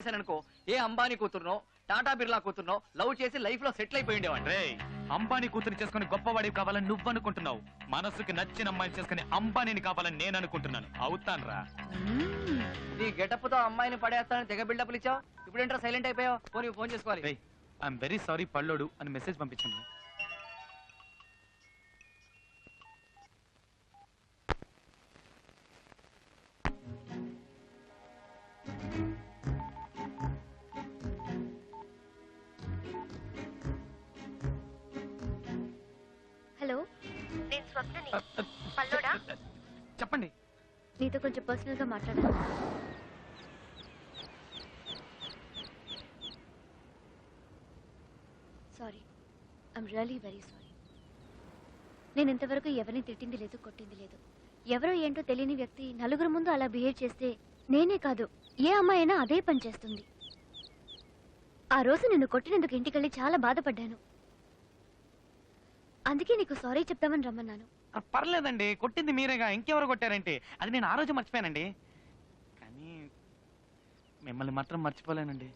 అనుకో ఏ అంబానీ కూతురునో టాటా బిర్లా కూతురునో లవ్ చేసి లైఫ్లో సెటిల్ అయిపోయి ఉండేవాడిని రే అంబానీ కూతురు చేసుకుని గొప్పవాడివి కావాలని నువ్వు అనుకుంటున్నావు మనసుకి నచ్చిన అమ్మాయిని చేసుకుని అంబానీని కావాలని నేను అనుకుంటున్నాను అవుతాన్రా నీ గెటప్తో అమ్మాయిని పడేస్తానని తెగ బిల్డప్లు ఇచ్చావు? ఇప్పుడు ఏంటో సైలెంట్ అయిపోయావు? పోనీ ఫోన్ చేసుకోవాలి. రే ఐఎమ్ వెరీ సారీ పళ్ళోడు అని మెసేజ్ పంపించండి. స్వప్నని పల్లోడా చెప్పండి. నీతో కొంచెం పర్సనల్గా మాట్లాడాలి. Sorry I'm really very sorry నేను ఇంతవరకు ఎవరిని తిట్టింది లేదు కొట్టింది లేదు. ఎవరో ఏంటో తెలియని వ్యక్తి నలుగురు ముందు అలా బిహేవ్ చేస్తే నేనే కాదు ఏ అమ్మాయి అయినా అదే పని చేస్తుంది. ఆ రోజు నిన్ను కొట్టినందుకు ఇంటికెళ్ళి చాలా బాధపడ్డాను. అందుకే నీకు సారీ చెప్తామని రమ్మన్నాను. ఆ, పర్లేదండి కొట్టింది మీరేగా ఇంకెవరు కొట్టారంటే? అది నేను ఆ రోజు మర్చిపోయానండి. కానీ మిమ్మల్ని మాత్రం మర్చిపోలేనండి.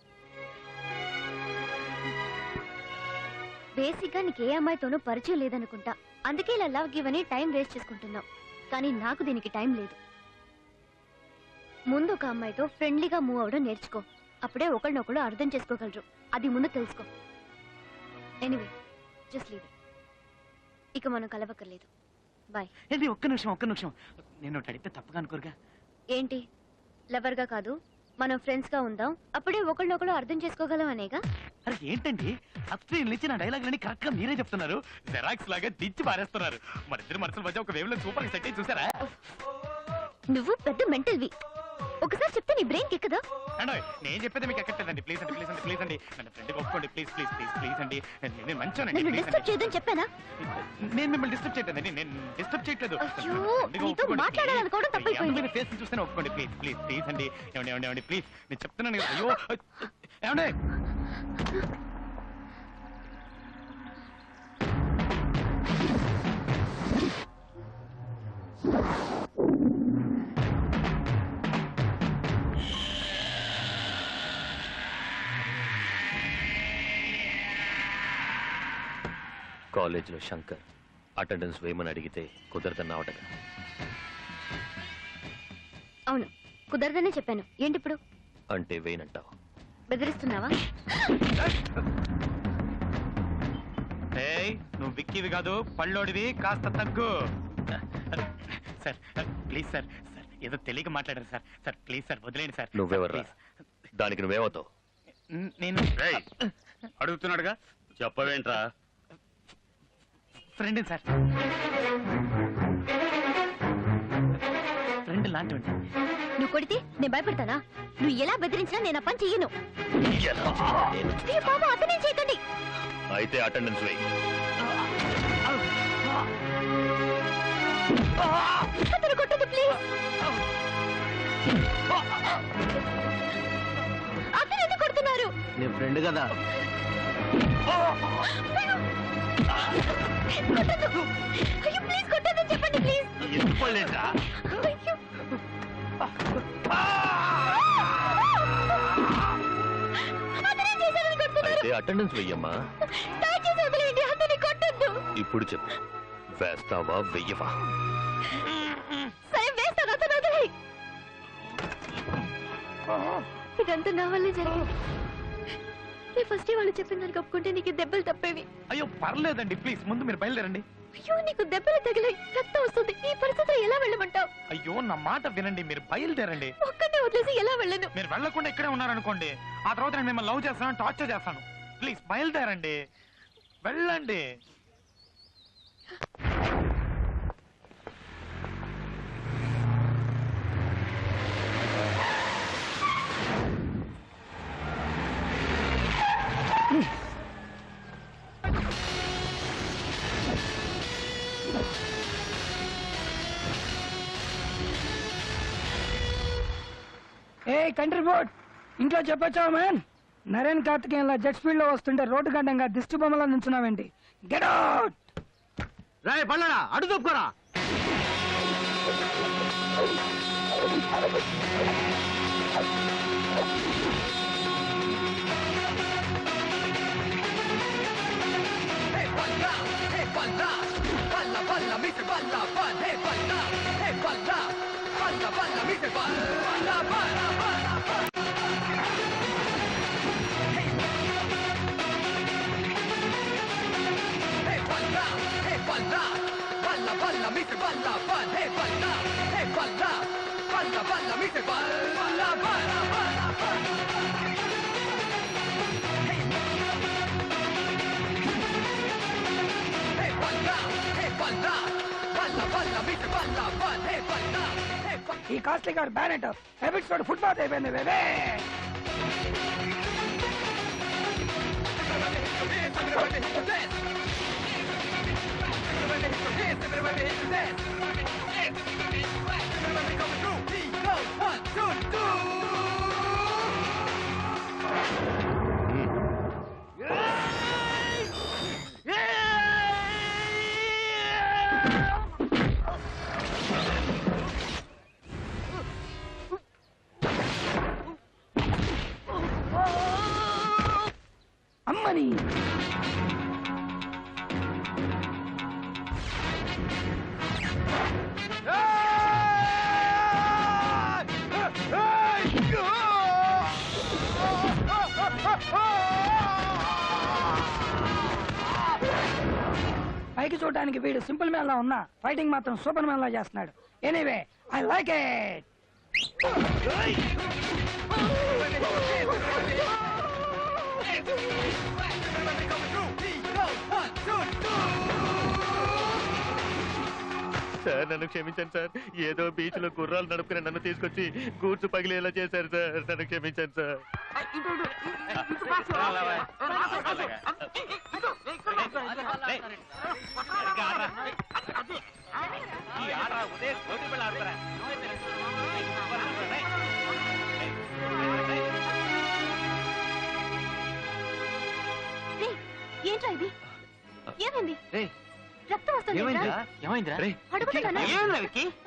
బేసిక్గా నీకు ఏ అమ్మాయితోనూ పరిచయం లేదనుకుంటా. అందుకే ఇలా లవ్ గివ్ అని టైం వేస్ట్ చేసుకుంటున్నావు. కానీ నాకు దీనికి టైం లేదు. ముందు ఒక అమ్మాయితో ఫ్రెండ్లీగా మూవ్ అవడం నేర్చుకో. అప్పుడే ఒకరినొకరు అర్థం చేసుకోగలరు. అది ముందు తెలుసుకో. ఎనీవే జస్ట్ లీవ్ ఇక మనం కలవక్కర్లేదు. బాయ్. ఏంటి ఒక్క నిమిషం ఒక్క నిమిషం. నేను ఒకటి అడిగితే తప్పగా అనుకోరుగా? ఏంటి? లవర్గా కాదు మనం ఫ్రెండ్స్గా ఉందాం అప్పుడే ఒకరినొకరు అర్థం చేసుకోగలం అనేగా? అరే ఏంటండి? సబ్స్క్రీన్ ఇచ్చిన డైలాగులని కరెక్ట్గా మీరే చెప్తున్నారు. జెరాక్స్ లాగా దిచ్చి పారేస్తున్నారు. మన ఇద్దరు మనసుల మధ్య ఒక వేవ్లో సూపర్ సెట్ అయ్యి చూసారా? నువ్వు పెద్ద మెంటల్వి. ఒకసారి చెప్తే నీ బ్రెయిన్ ఎక్కదా అండి నేను చెప్పేది మీకు ఎక్కట్లేదండి. ప్లీజ్ అండి ప్లీజ్ అండి ప్లీజ్ అండి. నన్ను ఫ్రెండ్ ఒప్పుకోండి ప్లీజ్ ప్లీజ్ ప్లీజ్ ప్లీజ్ అండి. నేను- నేను మంచోనండి నన్ను ప్లీజ్ డిస్టర్బ్ చేయదని చెప్పానా? అండి నేను మిమ్మల్ని డిస్టర్బ్ చేయట్లేదండి నేను డిస్టర్బ్ చేయట్లేదు. అయ్యో, నీతో మాట్లాడాలనుకోవడం. తప్పైపోయింది. ని చూస్తేనే ఒప్పుకోండి ప్లీజ్ ప్లీజ్ ప్లీజ్ అండి. ఏమండి ఏమండి ఏమండి ప్లీజ్ నేను చెప్తున్నాను కదా అయ్యో ఏమండి? కాలేజీలో శంకర్ అటెండెన్స్ వేయమని అడిగితే కుదరదన్నావటగా అవును కుదరదనే చెప్పాను. ఏంటి ఇప్పుడు? అంటే వేయనంటావు. బెదిరిస్తున్నావా? ఏయ్ నువ్వు విక్కివి కాదు పళ్ళోడివి కాస్త తగ్గు. సార్ ప్లీజ్ సార్ సార్ ఏదో తెలియక మాట్లాడారు సార్. సార్ ప్లీజ్ సార్ వదిలేండి సార్. నువ్వెవర్రా ప్లీజ్. దానికి నువ్వేమవుతావు? నేను అడుగుతున్నాడుగా? చెప్పవేంట్రా? Friend sir. ఫ్రెండ్ లాంటి నువ్వు కొడితే నేను భయపడతానా? నువ్వు ఎలా బెదిరించినా నేను ఆ పని చెయ్యను. అయ్యో బాబా అతనే చేయకండి. అయితే అటెండెన్స్ వేయి. అతను కొట్టదు ప్లీజ్ అతను ఎందుకు కొడుతున్నారు? నేను ఫ్రెండ్ కదా. కొట్టద్దు. అయ్యో ప్లీజ్ కొట్టద్దని చెప్పండి ప్లీజ్ ఎందుకోలేదురా అయ్యో. అతనే చేశారని కొడుతున్నారు. అయితే అటెండెన్స్ వెయ్యమ్మా. వదిలేయండి కొట్టద్దు. ఇప్పుడు చెప్పు. వేస్తావా వెయ్యవా? సరే వేస్తాను అతను వదిలేయ్. ఇదంతా నా వల్లే జరిగింది. నేను ఫస్ట్ వాళ్ళు చెప్పిన దానికి ఒప్పుకుంటే నీకు దెబ్బలు తప్పేవి. అయ్యో పర్లేదండి ప్లీజ్ ముందు మీరు బయలుదేరండి. అయ్యో నీకు దెబ్బలు తగిలాయి. రక్తం వస్తుంది. ఈ పరిస్థితిలో ఎలా వెళ్ళమంటావు? అయ్యో నా మాట వినండి మీరు బయలుదేరండి. ఒక్కడే వదిలేసి ఎలా వెళ్ళను? మీరు వెళ్ళకుండా ఇక్కడే ఉన్నారనుకోండి ఆ తర్వాత నేను మిమ్మల్ని లవ్ చేస్తాను టార్చర్ చేస్తాను. ప్లీజ్ బయలుదేరండి. వెళ్ళండి. కంట్రిబ్యూట్ ఇంట్లో చెప్పొచ్చా మ్యాన్ నరేన్ కార్తికేయన్లా జెట్ స్పీడ్లో వస్తుంటే రోడ్డు గడ్డంగా దిష్టి బొమ్మలో నుంచున్నావేంటి గెట్ అవుట్ రాయ్ బళ్ళడా అడు తప్పుకోరా Hey, balla, balla, balla, balla, balla, balla, balla, balla, balla, balla, balla, balla, balla, balla, ఈ కాస్ట్లీ గారు బ్యానెట్ ఎపిసోడ్ ఫుట్బాల్ అయిపోయింది బేబే Go! పైకి చూడడానికి వీడు సింపుల్ మ్యాన్ లా ఉన్నా ఫైటింగ్ మాత్రం సూపర్ మ్యాన్ లా చేస్తున్నాడు anyway I like it sir నన్ను క్షమించండి సార్ ఏదో బీచ్లో గుర్రాలు నడుపుకుని నన్ను తీసుకొచ్చి గూడ్స్ పగిలేలా చేశారు సార్ నన్ను క్షమించండి సార్ ఏమైందిరా? ఏమైందిరా రేయ్ అడుగుతున్నానా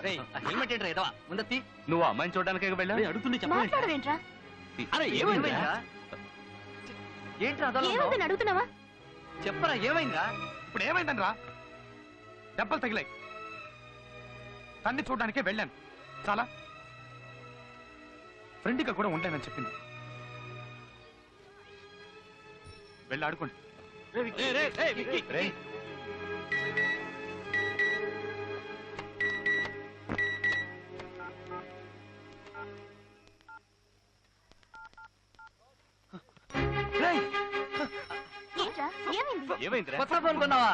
రేయ్ ఆ హెల్మెట్ ఏంట్రా ముందత్తి నువ్వు అమ్మాయిని చూడడానికి వెళ్ళావు అడుగుతుంది మాట్లాడవేంట్రా? అరే ఏమైందిరా? ఏంట్రా అదోలా ఉన్నావ్? ఏమైందని అడుగుతున్నావా? చెప్పరా ఏమైందిరా? ఇప్పుడు ఏమైందనరా? దెబ్బలు తగిలాయి. తన్ని చూడడానికే వెళ్ళాను. చాలా. ఫ్రెండ్గా కూడా ఉండలేనని చెప్పింది. వెళ్ళి ఆడుకోండి. రేయ్, ఏంట్రా ఏమైందిరా? కొత్త ఫోన్ కొన్నావా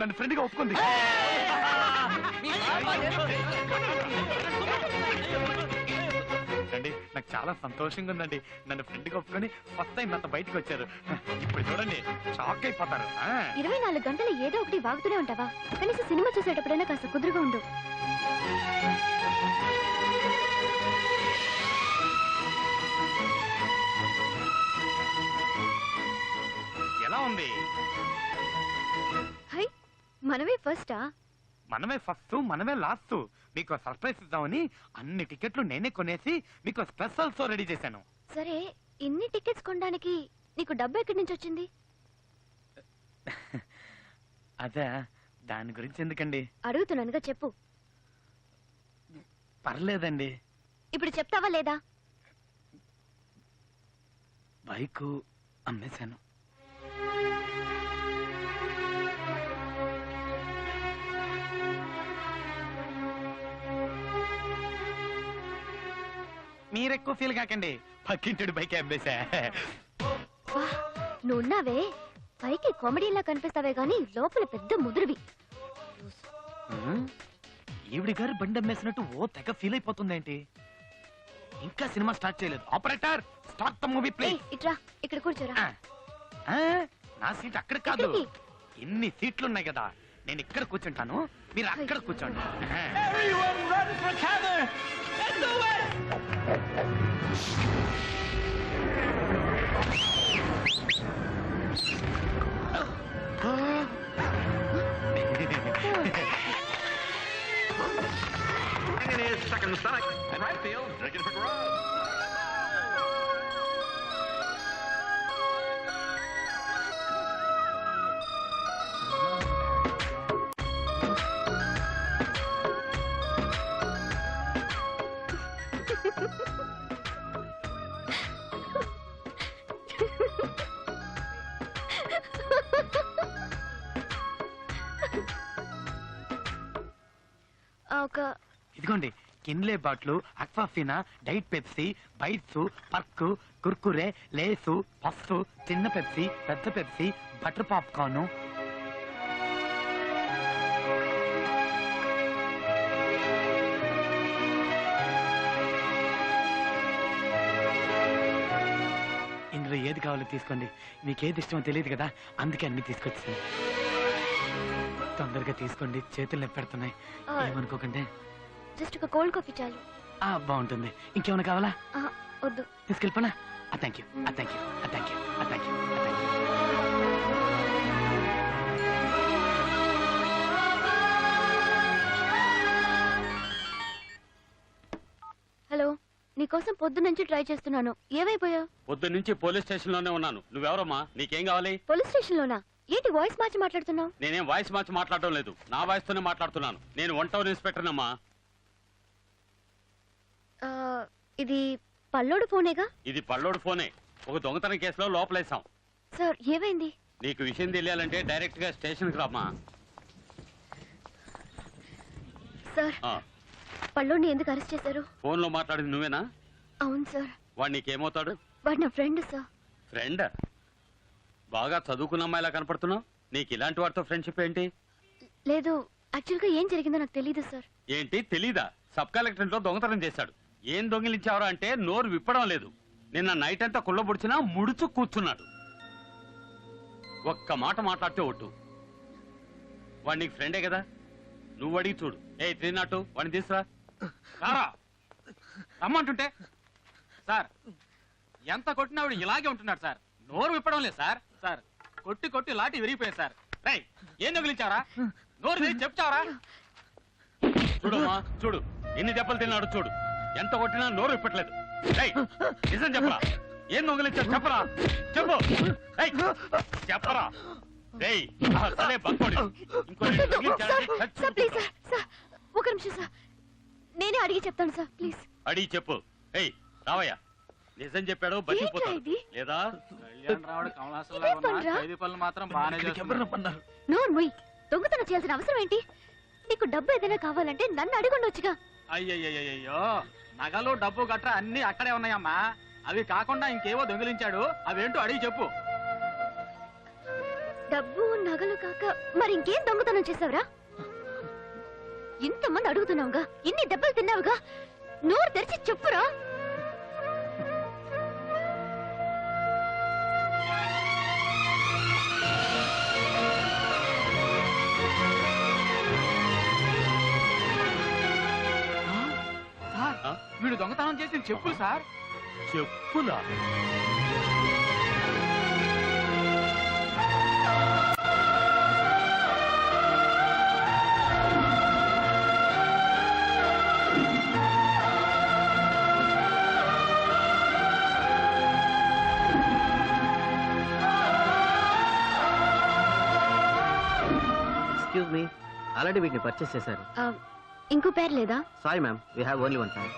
నన్ను ఫ్రెండ్గా ఒప్పుకుంది. రండి నాకు చాలా సంతోషంగా ఉందండి నన్ను ఫ్రెండ్గా ఒప్పుకొని ఫస్ట్ టైం నాతో బయటకు వచ్చారు. ఇప్పుడు చూడండి షాక్ అయిపోతారు. ఆ. ఇరవై నాలుగు గంటలు ఏదో ఒకటి వాగుతూనే ఉంటావా? కనీసం సినిమా చూసేటప్పుడైనా కాస్త కుదురుగా ఉండు. ఉంది హై మనమే ఫస్టా మనమే ఫస్ట్ మనమే లాస్ట్ మీకు సర్ప్రైజ్ ఇద్దామని అన్ని టికెట్లు నేనే కొనేసి మీకు స్పెషల్ షో రెడీ చేశాను. సరే ఇన్ని టికెట్స్ కొనడానికి నీకు డబ్బు ఎక్కడి నుంచి వచ్చింది? అదే దాని గురించి ఎందుకండి? అడుగుతున్నానుగా చెప్పు. పర్లేదండి. ఇప్పుడు చెప్తావా లేదా? బైకు అమ్మేశాను. మీరెక్కువ ఫీల్ కాకండి. పక్కింటుడు బైక్ అమ్మేశా. వా నువ్వున్నావే? పైకి కామెడీలా కనిపిస్తావే గాని లోపల పెద్ద ముదురువి. ఈవిడి గారు బండి అమ్మేసినట్టు ఓ తెగ ఫీల్ అయిపోతుందేంటి? ఇంకా సినిమా స్టార్ట్ చేయలేదు. Operator start the movie please ఇట్రా ఇక్కడ కూర్చోరా. నా సీట్ అక్కడ కాదు? ఇన్ని సీట్లు ఉన్నాయి కదా. నేను ఇక్కడ కూర్చుంటాను మీరు అక్కడ కూర్చోండి Second stomach, and I feel digging for grub. ఒక ఇదిగోండి Kinley బాట్లు Aquafina diet Pepsi bites Perk Kurkure Lays puffs చిన్న పెప్సీ పెద్ద పెప్సీ బటర్ పాప్కార్న్. ఇందులో ఏది కావాలో తీసుకోండి. మీకు ఏది ఇష్టమో తెలియదు కదా అందుకే అన్ని తీసుకొచ్చింది తొందరగా తీసుకోండి. చేతులు నొప్పి పెడుతున్నాయి ఆ, ఏమనుకోకండి. జస్ట్ ఒక కోల్డ్ కాఫీ చాలు. ఆ బాగుంటుంది. ఇంకేమైనా కావాలా? ఆ, వద్దు. తీసుకెళ్ళిపోనా? Thank you thank you thank you thank you thank you hello నీకోసం పొద్దు నుంచి ట్రై చేస్తున్నాను. ఏమైపోయావు? పొద్దు నుంచి పోలీస్ స్టేషన్లోనే ఉన్నాను. నువ్వెవరమ్మా? నీకేం కావాలి? పోలీస్ స్టేషన్ లోనా ఏంటి వాయిస్ మార్చి మాట్లాడుతున్నావు? నేనేం వాయిస్ మార్చి మాట్లాడడం లేదు. నా వాయిస్ తోనే మాట్లాడుతున్నాను. నేను వన్ టౌన్ ఇన్స్పెక్టర్ అమ్మా. ఇది పల్లోడు ఫోనేగా? ఇది పల్లోడు ఫోనే. ఒక దొంగతనం కేసులో లోపలేసాం సార్ ఏమైంది? నీకు విషయం తెలియాలంటే డైరెక్ట్గా స్టేషన్కి రామ్మా. సార్ ఆ, పల్లోడిని ఎందుకు అరెస్ట్ చేశారు? ఫోన్లో మాట్లాడింది నువ్వేనా? అవును సార్. వాడు నీకేమవుతాడు? వాడు నా ఫ్రెండ్ సార్. ఫ్రెండ్? బాగా చదువుకున్న అమ్మాయిలా కనపడుతున్నావు? నీకు ఇలాంటి వాడితో ఫ్రెండ్షిప్ ఏంటి? లేదు యాక్చువల్గా ఏం జరిగిందో నాకు తెలీదు సార్ ఏంటి? తెలీదా? సబ్ కలెక్టరేట్లో దొంగతనం చేశాడు. ఏం దొంగిలించావరా అంటే నోరు విప్పడం లేదు. నిన్న నైట్ అంతా కుళ్ళబుడిచినా ముడుచు కూర్చున్నాడు. ఒక్క మాట మాట్లాడితే ఒట్టు. వాడు నీకు ఫ్రెండే కదా? నువ్వు అడిగి చూడు. ఏ త్రీ నాటు వాడిని తీసురా రారా. రమ్మంటుంటే. సార్ ఎంత కొట్టినా ఇలాగే ఉంటున్నాడు సార్. నోరు విప్పడం లేదు సార్. సార్ కొట్టి కొట్టి లాటి విరిగిపోయింది సార్. రై ఏం తగిలించావరా నోరు తెరిచి చెప్తావరా చూడమ్మా చూడు. ఎన్ని దెబ్బలు తిన్నాడు చూడు. ఎంత కొట్టినా నోరు విప్పట్లేదు. నిజం చెప్పరా? ఏం దొంగిలించావు? చెప్పరా? చెప్పు. చెప్పరా? సరే బంకోడి. ఇంకో రెండు సార్ దొంగిలించాడంటే సార్ చచ్చి ప్లీజ్ సార్ సార్ ఒక నిమిషం సార్. నేనే అడిగి చెప్తాను సార్ ప్లీజ్. అడిగి చెప్పు. ఏయ్ రావయ్యా. నిజం చెప్పాడు బతికిపోతాడు? లేదా? కళ్యాణ్ రావుడు పనులు మాత్రం బాగానే దొంగతనం చేయాల్సిన అవసరం ఏంటి? నీకు డబ్బు ఏదైనా కావాలంటే నన్ను అడిగుండొచ్చుగా అయ్యయ్యయ్యో నగలు డబ్బు గట్రా అన్ని అక్కడే ఉన్నాయమ్మా. అవి కాకుండా ఇంకేవో దొంగిలించాడు. అవేంటో అడిగి చెప్పు. డబ్బు నగలు కాక మరి ఇంకేం దొంగతనం చేసావురా ఇంతమంది అడుగుతున్నావుగా ఇన్ని దెబ్బలు తిన్నావుగా. నోరు తెరిచి చెప్పురా. వీడు దొంగతనం చేసిన చెప్పులు సార్. చెప్పులా? ఎక్స్క్యూజ్ మీ ఆల్రెడీ వీటిని పర్చేస్ చేశారు. ఇంకో పేరు లేదా? Sorry ma'am we have only one pair